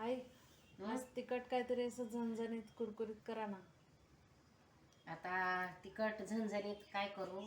आई आज तिखट काहीतरी असं झणझणीत कुरकुरीत करा ना. आता तिखट झणझणीत काय करू?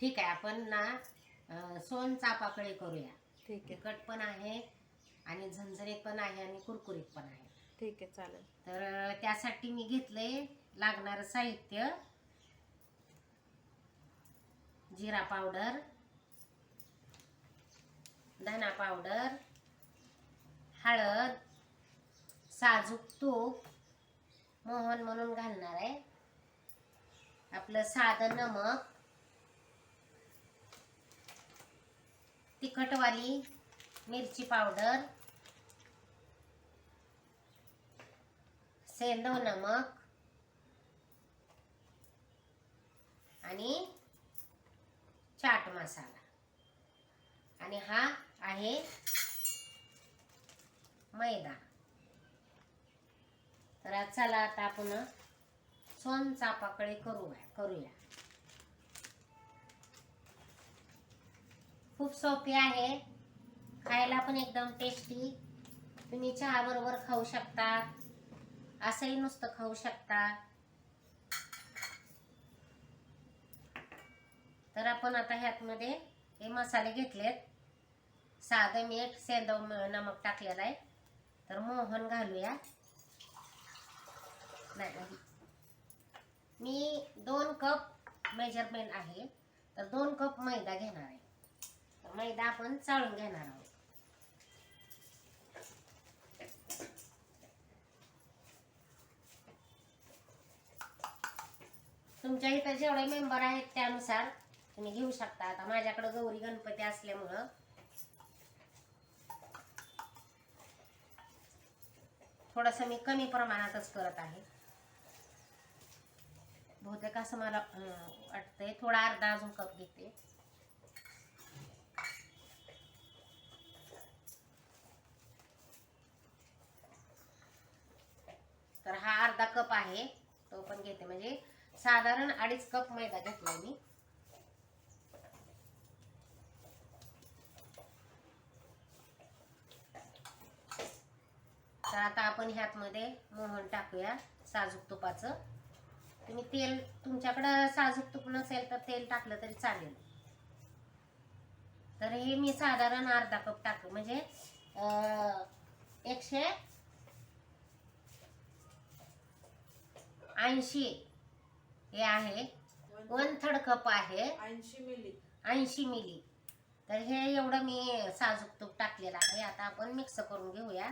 ठीक आहे आपण ना अं, सोन चापाकळी करूया. ठीक आहे. तिखट पण आहे आणि झणझणीत पण आहे आणि कुरकुरीत पण आहे. ठीक आहे चालेल. तर अं, त्यासाठी मी घेतलंय लागणारं साहित्य. जिरा पावडर. धना पावडर. हळद. साजूक तूप मोहन म्हणून घालणार आहे. आपलं साधं नमक. तिखटवाली मिरची पावडर. सेंदव नमक. आणि चाट मसाला. आणि हा आहे मैदा. तर आज चला आता आपण सोन चापाकडे करूया करूया. खूप सोपी आहे. खायला पण एकदम टेस्टी तुम्ही चहा बरोबर खाऊ शकता. असंही नुसतं खाऊ शकता. तर आपण आता ह्यातमध्ये हे मसाले घेतलेत. साधं मीठ सेंदव नमक टाकलेला आहे. तर मोहन घालूया. नाही नाही. मी दोन कप मेजरमेंट आहे. तर दोन कप मैदा घेणार आहे. तर मैदा आपण चाळून घेणार आहोत. तुमच्या इथं जेवढे मेंबर आहेत त्यानुसार तुम्ही घेऊ शकता. आता माझ्याकडे गौरी गणपती असल्यामुळं. थोडस मी कमी प्रमाणातच करत आहे. बहुतेक असं मला वाटतंय. थोडा अर्धा अजून कप घेते. तर हा अर्धा कप आहे. तो पण घेते. म्हणजे साधारण अडीच कप मैदा घेतलाय मी. तर आता आपण ह्यातमध्ये मोहन टाकूया साजूक तुपाचं. तुम्ही तेल तुमच्याकडं साजूक तूप नसेल तर तेल टाकलं तरी चालेल. तर हे मी साधारण अर्धा कप टाकू. म्हणजे एकशे ऐंशी हे आहे. वन थर्ड कप आहे. ऐंशी मिली. ऐंशी मिली. तर हे एवढं मी साजूक तूप टाकलेलं आहे. आता आपण मिक्स करून घेऊया.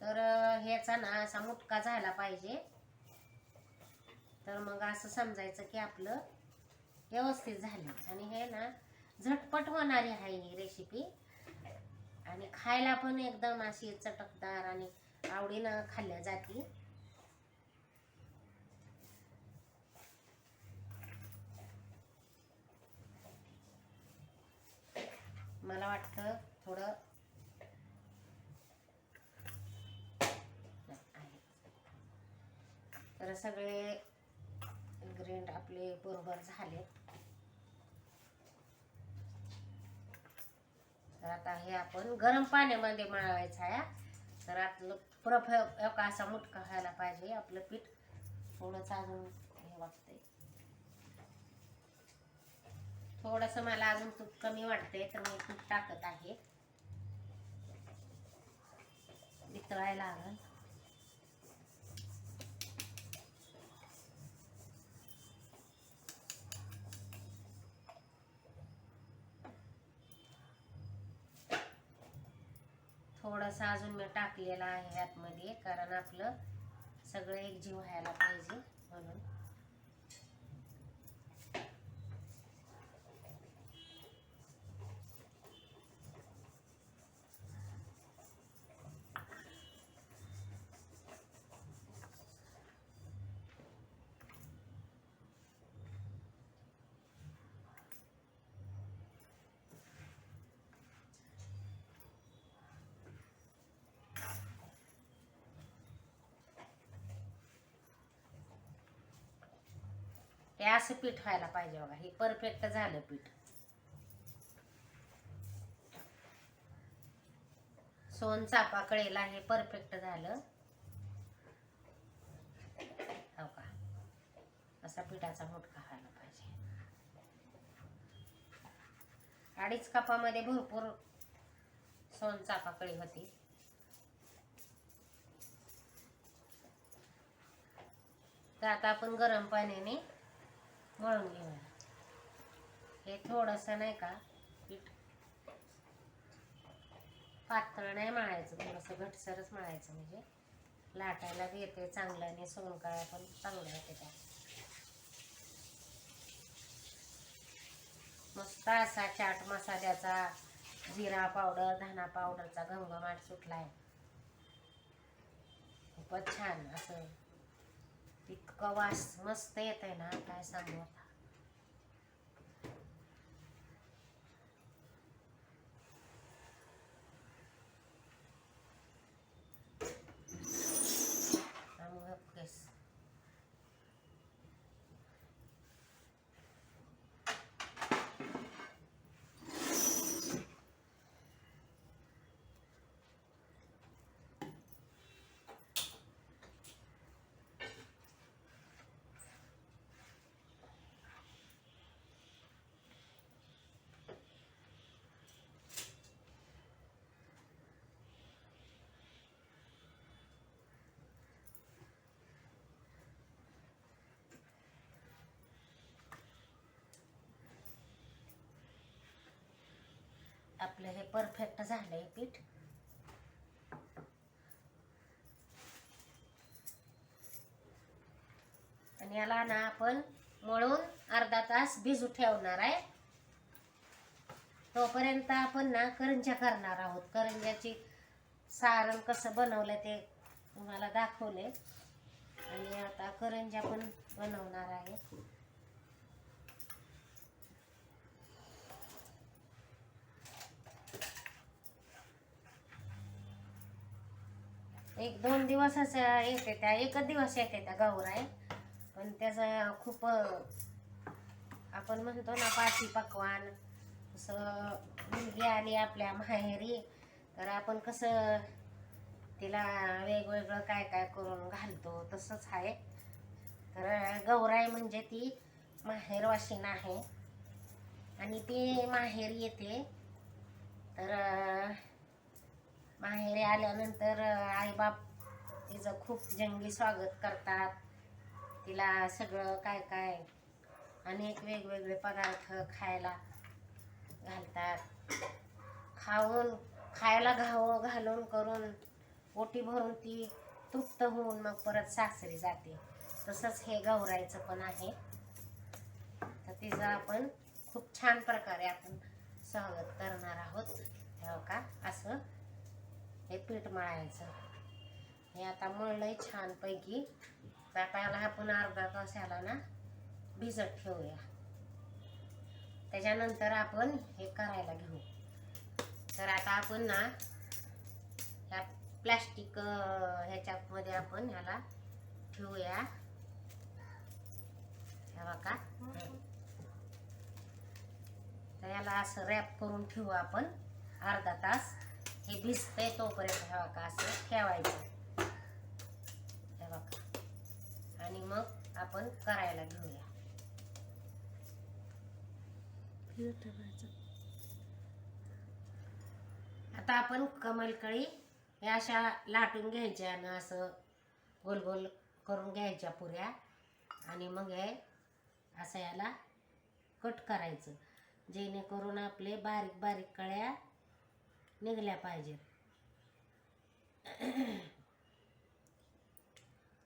तर ह्याचा ना असा मुटका झाला पाहिजे. तर मग असं समजायचं की आपलं व्यवस्थित झालं. आणि हे ना झटपट होणारी आहे ही रेसिपी आणि खायला पण एकदम अशी चटकदार आणि आवडीनं खाल्ल्या जाती. मला वाटतं थोडं तर सगळे ग्रेंड आपले बरोबर झाले. तर आता हे आपण गरम पाण्यामध्ये मळवायचं आहे. तर आपलं प्रफ एक असा मुटका व्हायला पाहिजे आपलं पीठ थोडंसं अजून हे वाटतंय. थोडस मला अजून तूप कमी वाटते तर मी तूप टाकत आहे. वितळायला लागल थोडासा अजून मी टाकलेला आहे आतमध्ये कारण आपलं सगळं एकजीव व्हायला पाहिजे म्हणून. हे असं पीठ व्हायला पाहिजे बघा हे परफेक्ट झालं पीठ. सोन चापा कळेला हे परफेक्ट झालं. हो का? असा पिठाचा मोठका व्हायला पाहिजे. अडीच कपामध्ये भरपूर सोन चापा कळी होती. तर आता आपण गरम पाण्याने मळून घेऊया हे थोडंसं नाही का पीठ पातळ नाही मळायचं थोडंसं घटसरच मळायचं म्हणजे. लाटायला बी येते चांगलं आणि सोनकाळ्या पण चांगलं येते त्या मस्त असा चाट मसाल्याचा जिरा पावडर धना पावडरचा घमघमाट सुटलाय. खूपच छान असं. इतकं वास मस्त येत आहे ना काय सांगू आता त्यामुळे केस आपलं हे परफेक्ट झालंय पीठ. आणि याला ना आपण मळून अर्धा तास भिजू ठेवणार आहे. तोपर्यंत आपण ना करंज्या करणार आहोत. करंज्याची सारण कसं बनवलं ते तुम्हाला दाखवले आणि आता करंज्या पण बनवणार आहे. एक दोन दिवसच येते त्या एकच दिवस येते त्या गौराय पण त्याचा खूप आपण म्हणतो ना पाठी पकवान असं मुलगी आली आपल्या माहेरी तर आपण कसं तिला वेगवेगळं काय काय करून घालतो तसंच आहे. तर गौराय म्हणजे ती माहेरवाशीन आहे आणि ती माहेर येते. तर माहेरी आल्यानंतर आईबाप तिचं खूप जंगी स्वागत करतात. तिला सगळं काय काय अनेक वेगवेगळे पदार्थ खायला घालतात. खाऊन खायला घाव घालून करून ओटी भरून ती तृप्त होऊन मग परत सासरी जाते. तसंच हे गौरायचं पण आहे. तर तिचं आपण खूप छान प्रकारे आपण स्वागत करणार आहोत. हो का? असं हे पीठ मळायचं. हे आता मळलंय छानपैकी. तर आपण अर्धा तास याला ना भिजत ठेवूया. त्याच्यानंतर आपण हे करायला घेऊ. तर आता आपण ना ह्या प्लॅस्टिक ह्याच्यामध्ये आपण ह्याला ठेवूया. हे का तर याला असं रॅप करून ठेवू आपण. अर्धा तास. हे भिजतंय तोपर्यंत हे बघा असं ठेवायचं. हे बघा. आणि मग आपण करायला घेऊया. आता आपण कमलकळी या अशा लाटून घ्यायच्या आणि असं गोल गोल करून घ्यायच्या पुऱ्या. आणि मग हे असं याला कट करायचं. जेणेकरून आपले बारीक बारीक कळ्या निघल्या पाहिजेत.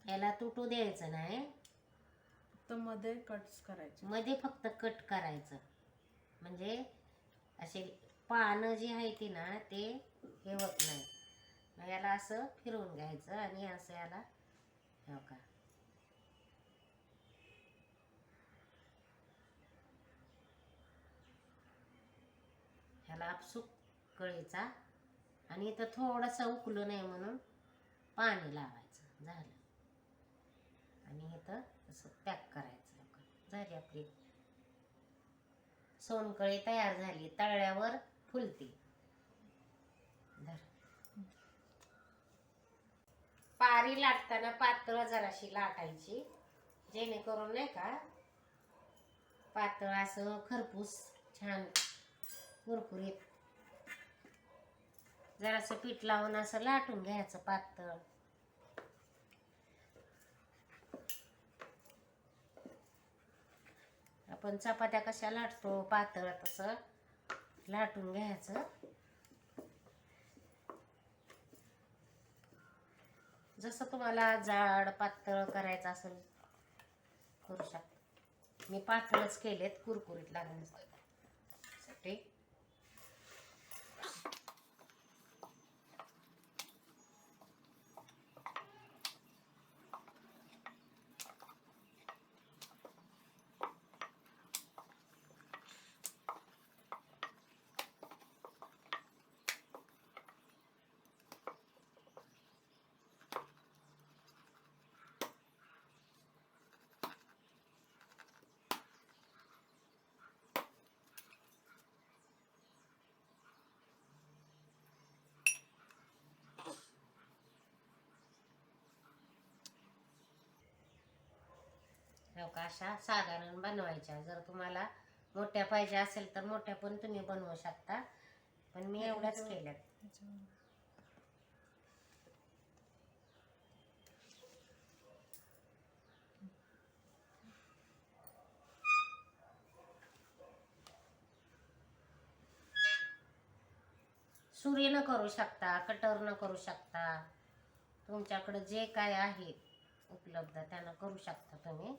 याला तुटू द्यायचं नाही. फक्त मध्ये कट्स करायचे. मध्ये फक्त कट करायचं. म्हणजे असे पानं जी आहे ती ना ते हे होत नाही. मग याला असं फिरवून घ्यायचं आणि असं याला हो का ह्याला आपसूक कळीचा. आणि इथं थोडंसं उकलू नये म्हणून पाणी लावायचं. झालं. आणि इथं असं पॅक करायचं. झाली आपली सोनकळी तयार झाली. तळ्यावर फुलते. पारी लाटताना पातळ जराशी लाटायची. जेणेकरून नाही का पातळ असं खरपूस छान कुरकुरीत जरासं पीठ लावून असं लाटून घ्यायचं पातळ. आपण चपात्या कशा लाटतो पातळ तसं लाटून घ्यायचं. जसं तुम्हाला जाड पातळ करायचं असेल करू शकता. मी पातळच केलेत कुरकुरीत लागण्यासाठी. का अशा साधारण बनवायच्या. जर तुम्हाला मोठ्या पाहिजे असेल तर मोठ्या पण तुम्ही बनवू शकता. पण मी एवढ्याच केल्यात सुरीनं करू शकता कटरनं करू शकता. तुमच्याकडे जे काय आहे उपलब्ध त्यानं करू शकता तुम्ही.